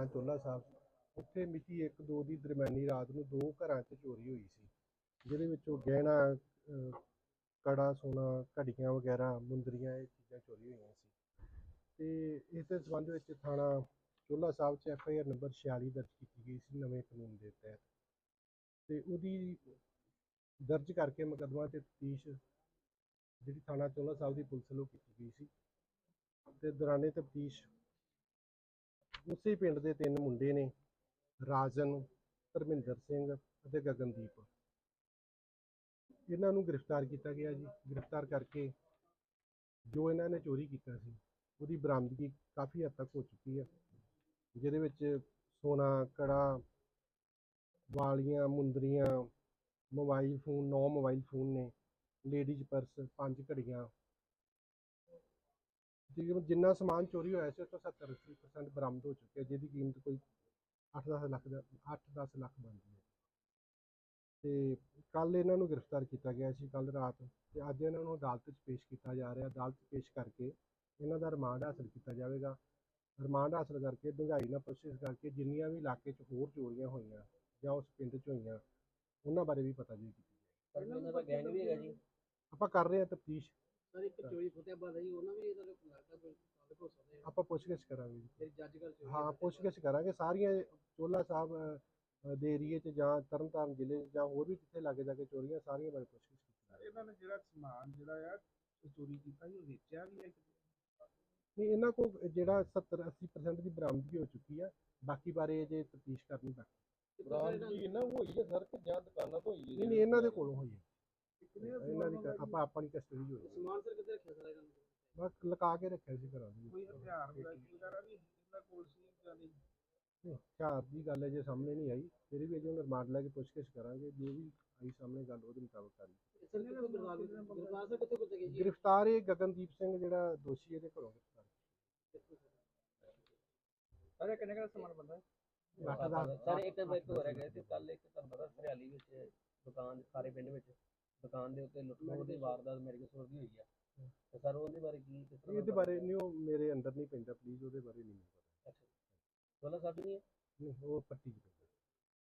ਥਾਣਾ ਚੋਲਾ ਸਾਹਿਬ, ਉੱਥੇ ਮਿਤੀ 1-2 ਦੀ ਦਰਮਿਆਨੀ ਰਾਤ ਨੂੰ ਦੋ ਘਰਾਂ 'ਚ ਚੋਰੀ ਹੋਈ ਸੀ, ਜਿਹਦੇ ਵਿੱਚੋਂ ਗਹਿਣਾ ਕੜਾ, ਸੋਨਾ, ਘੜੀਆਂ ਵਗੈਰਾ, ਮੁੰਦਰੀਆਂ ਇਹ ਚੀਜ਼ਾਂ ਚੋਰੀ ਹੋਈਆਂ ਸੀ। ਤੇ ਇਸ ਦੇ ਸੰਬੰਧ ਵਿੱਚ ਥਾਣਾ ਚੋਲਾ ਸਾਹਿਬ 'ਚ ਐਫ ਆਈ ਆਰ ਨੰਬਰ 46 ਦਰਜ ਕੀਤੀ ਗਈ ਸੀ ਨਵੇਂ ਕਾਨੂੰਨ ਦੇ ਤਹਿਤ। ਤੇ ਉਹਦੀ ਦਰਜ ਕਰਕੇ ਮੁਕੱਦਮਾ ਤੇ ਤਫਤੀਸ਼ ਜਿਹੜੀ ਥਾਣਾ ਚੋਲਾ ਸਾਹਿਬ ਦੀ ਪੁਲਿਸ ਵੱਲੋਂ ਕੀਤੀ ਗਈ ਸੀ। ਤੇ ਦੌਰਾਨੇ ਤਫਤੀਸ਼ ਉਸੇ ਪਿੰਡ ਦੇ ਤਿੰਨ ਮੁੰਡੇ ਨੇ, ਰਾਜਨ, ਧਰਮਿੰਦਰ ਸਿੰਘ ਅਤੇ ਗਗਨਦੀਪ। ਇਹਨਾਂ ਨੂੰ ਗ੍ਰਿਫਤਾਰ ਕੀਤਾ ਗਿਆ ਜੀ। ਗ੍ਰਿਫਤਾਰ ਕਰਕੇ ਜੋ ਇਹਨਾਂ ਨੇ ਚੋਰੀ ਕੀਤਾ ਸੀ, ਉਹਦੀ ਬਰਾਮਦਗੀ ਕਾਫੀ ਹੱਦ ਤੱਕ ਹੋ ਚੁੱਕੀ ਹੈ, ਜਿਹਦੇ ਵਿੱਚ ਸੋਨਾ, ਕੜਾ, ਵਾਲੀਆਂ, ਮੁੰਦਰੀਆਂ, ਮੋਬਾਈਲ ਫੋਨ, ਨੌ ਮੋਬਾਈਲ ਫੋਨ ਨੇ, ਲੇਡੀਜ਼ ਪਰਸ, ਪੰਜ ਘੜੀਆਂ ਤਕਰੀਬਨ ਜਿੰਨਾ ਸਮਾਨ ਚੋਰੀ ਹੋਇਆ ਸੀ ਉਹ ਤੋਂ 70 80% ਬਰਾਮਦ ਹੋ ਚੁੱਕਿਆ ਜਿਹਦੀ ਕੀਮਤ ਕੋਈ 8-10 ਲੱਖ ਦਾ 8-10 ਲੱਖ ਬਣਦੀ ਹੈ। ਤੇ ਕੱਲ ਇਹਨਾਂ ਨੂੰ ਗ੍ਰਿਫਤਾਰ ਕੀਤਾ ਗਿਆ ਸੀ ਕੱਲ ਰਾਤ ਤੇ ਅੱਜ ਇਹਨਾਂ ਨੂੰ ਅਦਾਲਤ 'ਚ ਪੇਸ਼ ਕੀਤਾ ਜਾ ਰਿਹਾ। ਅਦਾਲਤ 'ਚ ਪੇਸ਼ ਕਰਕੇ ਇਹਨਾਂ ਦਾ ਰਿਮਾਂਡ ਹਾਸਲ ਕੀਤਾ ਜਾਵੇਗਾ। ਰਿਮਾਂਡ ਹਾਸਲ ਕਰਕੇ ਡੂੰਘਾਈ ਨਾਲ ਪ੍ਰੋਸੈਸ ਕਰਕੇ ਜਿੰਨੀਆਂ ਵੀ ਇਲਾਕੇ 'ਚ ਹੋਰ ਚੋਰੀਆਂ ਹੋਈਆਂ ਜਾਂ ਉਸ ਪਿੰਡ 'ਚ ਹੋਈਆਂ ਉਹਨਾਂ ਬਾਰੇ ਵੀ ਪਤਾ ਕੀਤੀ ਜਾਏ। ਜੀ। ਆਪਾਂ ਕਰ ਰਹੇ ਹਾਂ ਤਫਤੀਸ਼। ਸਰ ਇੱਕ ਚੋਰੀ ਫਤਿਆਬਾਦ ਹੈ ਜੀ ਉਹਨਾਂ ਵੀ ਇਹਦਾ ਲੱਗਦਾ ਕੋਈ ਤਾਲੁਕ ਹੋ ਸਕਦੇ ਆ। ਆਪਾਂ ਪੁੱਛਗਿੱਛ ਕਰਾਂਗੇ ਜੀ। ਫਿਰ ਜੱਜ ਕਰ ਚੋਰੀ ਹਾਂ ਪੁੱਛਗਿੱਛ ਕਰਾਂਗੇ। ਸਾਰੀਆਂ ਚੋਲਾ ਸਾਹਿਬ ਅ, ਦੇ ਏਰੀਏ 'ਚ ਜਾਂ ਤਰਨਤਾਰਨ ਜ਼ਿਲ੍ਹੇ 'ਚ ਜਾਂ ਹੋਰ ਵੀ ਜਿੱਥੇ ਲਾਗੇ ਜਾ ਕੇ ਚੋਰੀਆਂ ਸਾਰੀਆਂ ਬਾਰੇ ਪੁੱਛਗਿੱਛ ਕੀਤੀ ਜਾਵੇ। ਇਹਨਾਂ ਨੇ ਜਿਹੜਾ ਸਮਾਨ ਜਿਹੜਾ ਆ ਉਹ ਚੋਰੀ ਕੀਤਾ ਸੀ ਉਹ ਵੇਚਿਆ ਵੀ ਹੈ? ਨਹੀਂ? ਇਹਨਾਂ ਕੋਲ ਜਿਹੜਾ 70 80% ਦੀ ਬਰਾਮਦਗੀ ਹੋ ਚੁੱਕੀ ਆ। ਬਾਕੀ ਬਾਰੇ ਅਜੇ ਤਫਤੀਸ਼ ਕਰਨੀ ਬਾਕੀ। ਬਰਾਮਦਗੀ ਇਹਨਾਂ ਨੂੰ ਹੋਈ ਹੈ ਸਰ ਕਿ ਜਾਂ ਦੁਕਾਨਾਂ ਤੋਂ ਹੋਈ ਨਹੀਂ ਨਹੀਂ ਇਹਨਾਂ ਦੇ ਕੋਲੋਂ ਹੋਈ ਹੈ। ਇਹਨਾਂ ਦੀ ਕ- ਆਪਾਂ ਆਪਣੀ ਕਸਟਡੀ ਹੋਈ ਹੈ। ਸਮਾਨ ਸਰ ਕਿੱਥੇ ਰੱਖਿਆ ਸਰ ਇਹਨਾਂ ਨੇ ਬਸ ਲਗਾ ਕੇ ਰੱਖਿਆ ਸੀ ਘਰਾਂ ਦੇ ਕੋਈ ਹਥਿਆਰ ਵਗੈਰਾ ਵੀ ਇਹਨਾਂ ਕੋਲ ਸੀ ਜਾਂ ਨਹੀਂ। ਨਹੀਂ, ਹਥਿਆਰ ਦੀ ਗੱਲ ਅਜੇ ਸਾਹਮਣੇ ਨਹੀਂ ਆਈ ਫਿਰ ਵੀ ਅਜੇ ਉਹਨੂੰ ਰਿਮਾਂਡ ਲੈ ਕੇ ਪੁੱਛਗਿੱਛ ਕਰਾਂਗੇ ਜੋ ਵੀ ਆਈ ਸਾਹਮਣੇ ਗੱਲ ਉਹਦੇ ਮੁਤਾਬਕ ਕਿੱਥੋਂ ਗ੍ਰਿਫਤਾਰ ਗਏ ਜੀ ਇਹ ਗਗਨਦੀਪ ਸਿੰਘ ਜਿਹੜਾ ਦੋਸ਼ੀ ਇਹਦੇ ਘਰੋਂ ਗ੍ਰਿਫਤਾਰ। ਅਰੇ ਕਿੰਨੇ ਦਾ ਸਮਾਨ ਬੰਦਾ ਦਾ ਸਰ ਇੱਕ ਇੱਕ ਹੋ ਰਿਹਾ ਗਿਆ ਸੀ ਕੱਲ ਇੱਕ ਤੁਹਾਨੂੰ ਪਤਾ ਹਰਿਆਲੀ ਵਿੱਚ ਦੁਕਾਨ ਸਾਰੇ ਪਿੰਡ ਵਿੱਚ। ਦੁਕਾਨ ਦੇ ਉੱਤੇ ਲੁੱਟ ਖੋਹ ਦੀ ਵਾਰਦਾਤ ਮੇਰੇ ਕੋਲ ਸੁਣਦੀ ਹੋਈ ਆ। ਤੇ ਸਰ ਉਹਦੇ ਬਾਰੇ ਕੀ ਕਿਸ ਤਰ੍ਹਾਂ ਇਹਦੇ ਬਾਰੇ ਨਹੀਂ ਉਹ ਮੇਰੇ ਅੰਦਰ ਨਹੀਂ ਪੈਂਦਾ ਪਲੀਜ਼ ਉਹਦੇ ਬਾਰੇ ਨਹੀਂ ਮੈਨੂੰ ਪਤਾ। ਬੋਲਾ ਸਾਹਿਬ ਨਹੀਂ ਹੈ? ਨਹੀਂ ਉਹ ਪੱਟੀ।